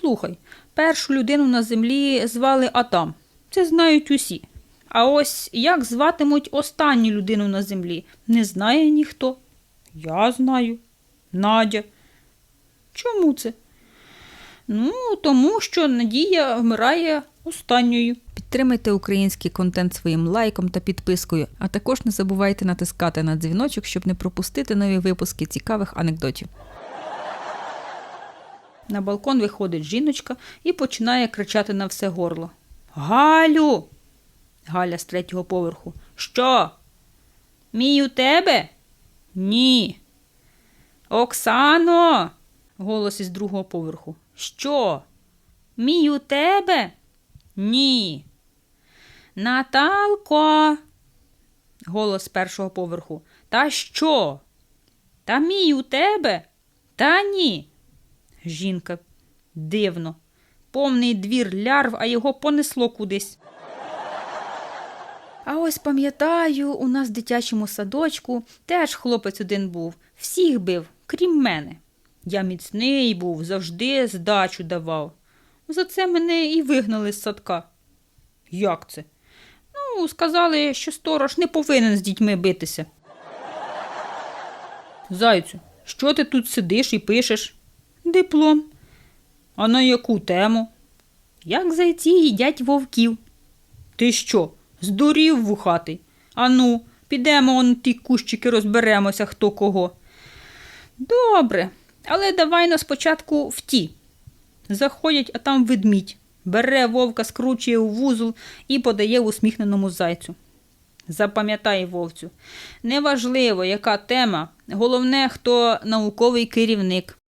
Слухай, першу людину на землі звали Атам. Це знають усі. А ось як зватимуть останню людину на землі, не знає ніхто. Я знаю. Надя. Чому це? Ну, тому що Надія вмирає останньою. Підтримайте український контент своїм лайком та підпискою, а також не забувайте натискати на дзвіночок, щоб не пропустити нові випуски цікавих анекдотів. На балкон виходить жіночка і починає кричати на все горло. Галю. Галя з третього поверху. Що? Мій у тебе? Ні. Оксано. Голос із другого поверху. Що? Мій у тебе? Ні. Наталко. Голос першого поверху. Та що? Та мій у тебе? Та ні. Жінка. Дивно. Повний двір лярв, а його понесло кудись. А ось пам'ятаю, у нас в дитячому садочку теж хлопець один був, всіх бив, крім мене. Я міцний був, завжди здачу давав. За це мене і вигнали з садка. Як це? Ну, сказали, що сторож не повинен з дітьми битися. Зайцю, що ти тут сидиш і пишеш? Диплом. А на яку тему? Як зайці їдять вовків. Ти що, здурів вухатий? Ану, підемо он ті кущики розберемося, хто кого. Добре, але давай на спочатку в ті. Заходять, а там ведмідь. Бере вовка, скручує у вузол і подає усміхненому зайцю. Запам'ятай, вовцю, неважливо, яка тема, головне, хто науковий керівник.